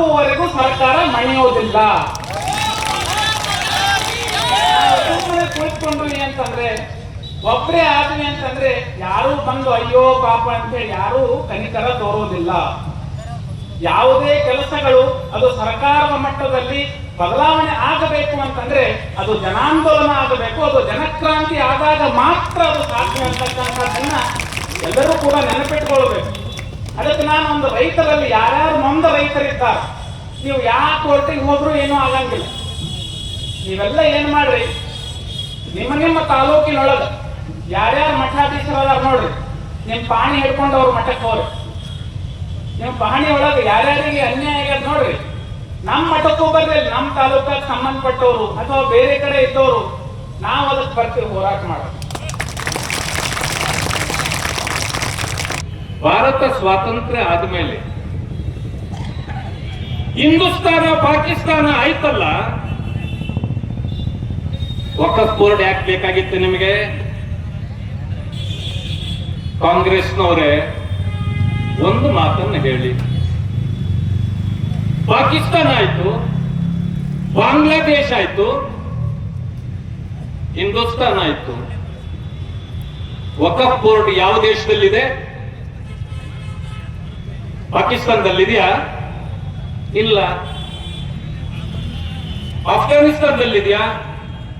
ತೋರುವುದಿಲ್ಲ ಸುಮ್ಮನೆ ಕುಳಿತುಕೊಂಡ್ರಿ ಅಂತಂದ್ರೆ ಒಬ್ಬರೇ ಆದ್ವಿ ಅಂತಂದ್ರೆ ಯಾರು ಬಂದು ಅಯ್ಯೋ ಪಾಪ ಅಂತೇಳಿ ಯಾರು ಕನಿಕರ ತೋರೋದಿಲ್ಲ. ಯಾವುದೇ ಕೆಲಸಗಳು, ಅದು ಸರ್ಕಾರದ ಮಟ್ಟದಲ್ಲಿ ಬದಲಾವಣೆ ಆಗಬೇಕು ಅಂತಂದ್ರೆ ಅದು ಜನಾಂದೋಲನ ಆಗಬೇಕು, ಅದು ಜನಕ್ರಾಂತಿ ಆದಾಗ ಮಾತ್ರ ಅದು ಸಾಧ್ಯ ಅಂತಕ್ಕಂಥದ್ದನ್ನ ಎಲ್ಲರೂ ಕೂಡ ನೆನಪಿಟ್ಕೊಳ್ಬೇಕು. ಅದಕ್ಕೆ ನಾನು ಒಂದು ರೈತರಲ್ಲಿ ಯಾರ್ಯಾರು ನೊಂದ ರೈತರಿದ್ದಾರೆ, ನೀವು ಯಾವ ಕೋರ್ಟಿಗೆ ಹೋದ್ರೂ ಏನೂ ಆಗಂಗಿಲ್ಲ. ನೀವೆಲ್ಲ ಏನು ಮಾಡ್ರಿ? ನಿಮ್ಮ ನಿಮ್ಮ ತಾಲೂಕಿನೊಳಗ ಯಾರ್ಯಾರು ಮಠಾಧೀಶರದಾರ ನೋಡ್ರಿ ನಿಮ್ಮ ಪಾಣಿ ಹಿಡ್ಕೊಂಡು ಅವ್ರ ಮಠಕ್ಕೆ ಹೋಗ್ರಿ. ನಿಮ್ಮ ಪಹಣಿ ಒಳಗೆ ಯಾರ್ಯಾರಿಗೆ ಅನ್ಯಾಯ ಆಗ್ಯದ ನೋಡ್ರಿ ನಮ್ಮ ಮಠಕ್ಕೂ ಬರ್ರಿ ನಮ್ಮ ತಾಲೂಕಾಗ ಸಂಬಂಧಪಟ್ಟವರು ಅಥವಾ ಬೇರೆ ಕಡೆ ಇದ್ದವರು, ನಾವು ಅದಕ್ಕೆ ಬರ್ತೀವಿ ಹೋರಾಟ ಮಾಡೋದು ಭಾರತ ಸ್ವಾತಂತ್ರ್ಯ ಆದ್ಮೇಲೆ ಹಿಂದೂಸ್ತಾನ, ಪಾಕಿಸ್ತಾನ ಆಯ್ತಲ್ಲ? ವಕಫ್ ಬೋರ್ಡ್ ಯಾಕೆ ಬೇಕಾಗಿತ್ತು ನಿಮಗೆ? ಕಾಂಗ್ರೆಸ್ನವರೇ, ಒಂದು ಮಾತನ್ನು ಹೇಳಿ. ಪಾಕಿಸ್ತಾನ ಆಯ್ತು, ಬಾಂಗ್ಲಾದೇಶ ಆಯ್ತು, ಹಿಂದೂಸ್ತಾನ ಆಯ್ತು. ವಕಫ್ ಬೋರ್ಡ್ ಯಾವ ದೇಶದಲ್ಲಿದೆ? ಪಾಕಿಸ್ತಾನದಲ್ಲಿದೆಯಾ? ಇಲ್ಲ. ಅಫ್ಘಾನಿಸ್ತಾನದಲ್ಲಿದೆಯಾ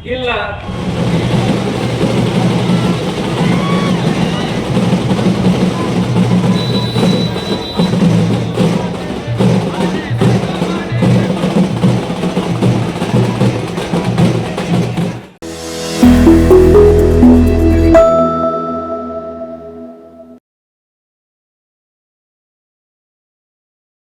ಇಲ್ಲ.